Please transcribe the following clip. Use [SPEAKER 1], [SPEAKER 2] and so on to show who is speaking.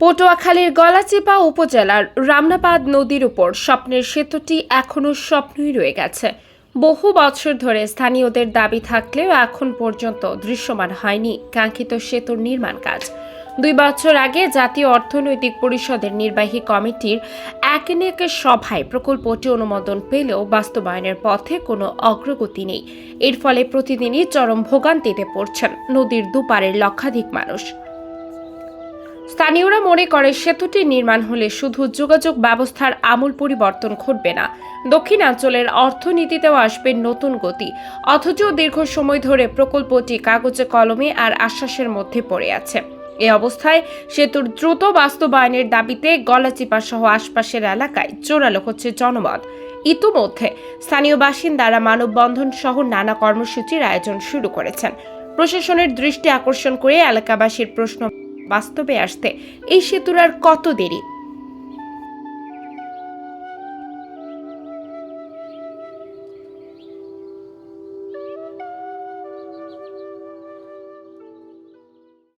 [SPEAKER 1] পটুয়াখালীর গলাচিপা উপজেলার রামনাবাদ নদীর উপর স্বপ্নের সেতুটি এখনও স্বপ্নই রয়ে গেছে। বহু বছর ধরে স্থানীয়দের দাবি থাকলেও এখন পর্যন্ত দৃশ্যমান হয়নি কাঙ্ক্ষিত সেতুর নির্মাণ কাজ। দুই বছর আগে জাতীয় অর্থনৈতিক পরিষদের নির্বাহী কমিটির একনেক সভায় প্রকল্পটি অনুমোদন পেলেও বাস্তবায়নের পথে কোনো অগ্রগতি নেই। এর ফলে প্রতিদিনই চরম ভোগান্তিতে পড়ছেন নদীর দুপারের লক্ষাধিক মানুষ। স্থানীয়রা মনে করে সেতুটি নির্মাণ হলে শুধু যোগাযোগ ব্যবস্থার আমূল পরিবর্তন ঘটবে না। দক্ষিণাঞ্চলের অর্থনীতিতেও আসবে নতুন গতি। অথচ দীর্ঘ সময় ধরে প্রকল্পটি কাগজে, কলমে আর আশ্বাসের মধ্যে পড়ে আছে। এ অবস্থায় সেতুর দ্রুত বাস্তবায়নের দাবিতে গলাচিপা সহ আশপাশের এলাকায় জোরালো হচ্ছে জনমত। ইতোমধ্যে স্থানীয় বাসিন্দারা মানববন্ধন সহ নানা কর্মসূচির আয়োজন শুরু করেছেন। প্রশাসনের দৃষ্টি আকর্ষণ করে এলাকাবাসীর প্রশ্ন বাস্তবে আসতে। এই সেতুর আর কত দেরি?